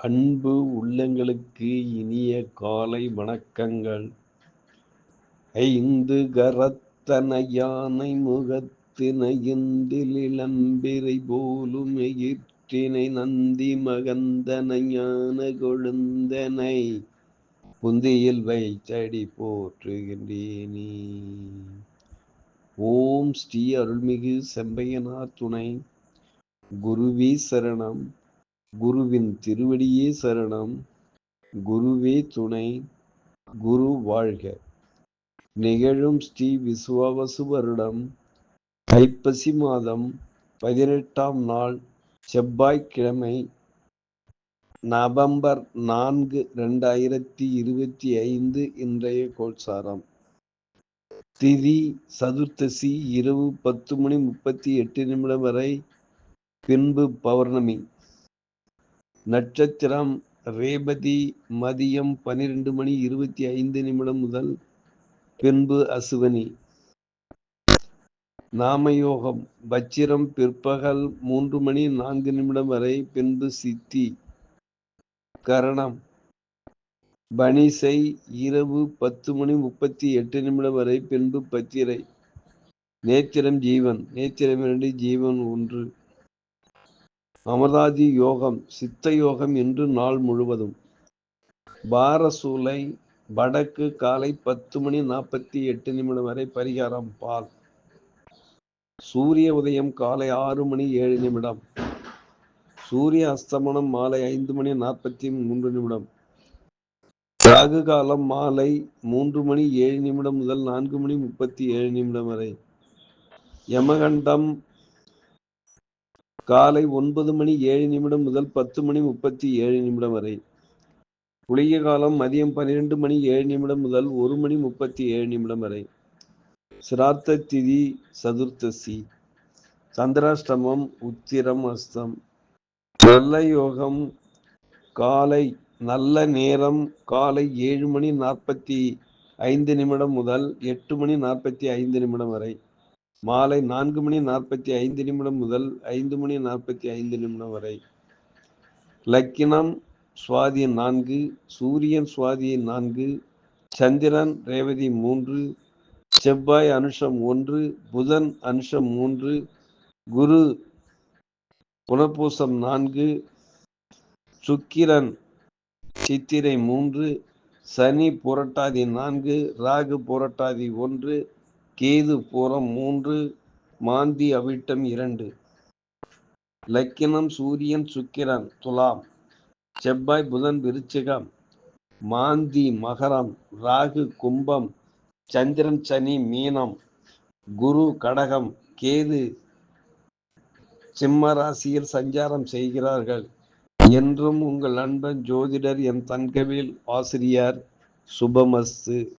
அன்பு உள்ளங்களுக்கு இனிய காலை வணக்கங்கள். ஐந்து கரத்தன யானை முகத்தின இந்திலிளம்பிறை போலும் எயிற்றினை நந்தி மகந்தன ஞான கொழுந்தனை புந்தியில் வைத்தடி போற்றுகின்றேனே. ஓம் ஸ்ரீ அருள்மிகு செம்பையனார் துணை குருவி சரணம் குருவின் திருவடியே சரணம். குருவே துணை குரு வாழ்க. நிகழும் ஸ்ரீ விசுவாவசு வருடம் ஐப்பசி மாதம் பதினெட்டாம் நாள் செவ்வாய்க்கிழமை நவம்பர் நான்கு ரெண்டாயிரத்தி இருபத்தி ஐந்து இன்றைய கோட்சாரம். திதி சதுர்த்தசி இரவு பத்து மணி முப்பத்தி எட்டு நிமிடம் வரை பின்பு பௌர்ணமி. நட்சத்திரம் ரேபதி மதியம் பனிரெண்டு மணி இருபத்தி ஐந்து நிமிடம் முதல் பின்பு அசுவனி. நாமயோகம் வச்சிரம் பிற்பகல் மூன்று மணி நான்கு நிமிடம் வரை பின்பு சித்தி. கரணம் பனிசை இரவு பத்து மணி முப்பத்தி எட்டு நிமிடம் வரை பின்பு பத்திரை. நேத்திரம் ஜீவன் நேத்திரம் இரண்டு ஜீவன் ஒன்று. அமராதி யோகம் சித்த யோகம் என்று நாள் முழுவதும். பாரசூலை வடக்கு காலை பத்து மணி நாற்பத்தி எட்டு நிமிடம் வரை பரிகாரம் பால். சூரிய உதயம் காலை ஆறு மணி ஏழு நிமிடம். சூரிய அஸ்தமனம் மாலை ஐந்து மணி நாற்பத்தி மூன்று நிமிடம். ராகு காலம் மாலை மூன்று மணி ஏழு நிமிடம் முதல் நான்கு மணி முப்பத்தி ஏழு நிமிடம் வரை. யமகண்டம் காலை ஒன்பது மணி ஏழு நிமிடம் முதல் பத்து மணி முப்பத்தி ஏழு நிமிடம் வரை. குளிய காலம் மதியம் பன்னிரெண்டு மணி ஏழு நிமிடம் முதல் ஒரு மணி முப்பத்தி ஏழு நிமிடம் வரை. சிராத்த திதி சதுர்த்தசி. சந்திராஷ்டமம் உத்திரம் அஸ்தம். நல்ல யோகம் காலை நல்ல நேரம் காலை ஏழு மணி நாற்பத்தி ஐந்து நிமிடம் முதல் எட்டு மணி நாற்பத்தி ஐந்து நிமிடம் வரை. மாலை நான்கு மணி நாற்பத்தி ஐந்து நிமிடம் முதல் ஐந்து மணி நாற்பத்தி ஐந்து நிமிடம் வரை. லக்கினம் சுவாதியன் நான்கு சூரியன் சுவாதியன் நான்கு சந்திரன் ரேவதி மூன்று செவ்வாய் அனுஷம் ஒன்று புதன் அனுஷம் மூன்று குரு புனப்பூசம் நான்கு சுக்கிரன் சித்திரை மூன்று சனி புரட்டாதி நான்கு ராகு புரட்டாதி ஒன்று கேது புறம் மூன்று மாந்தி அவிட்டம் இரண்டு. லக்கினம் சூரியன் சுக்கிரன் துலாம். செவ்வாய் புதன் விருச்சிகம். மாந்தி மகரம். ராகு கும்பம். சந்திரன் சனி மீனம். குரு கடகம். கேது சிம்ம ராசியில் சஞ்சாரம் செய்கிறார்கள். என்றும் உங்கள் அன்பன் ஜோதிடர் என் தன்கவேல் ஆசிரியர் சுபமஸ்து.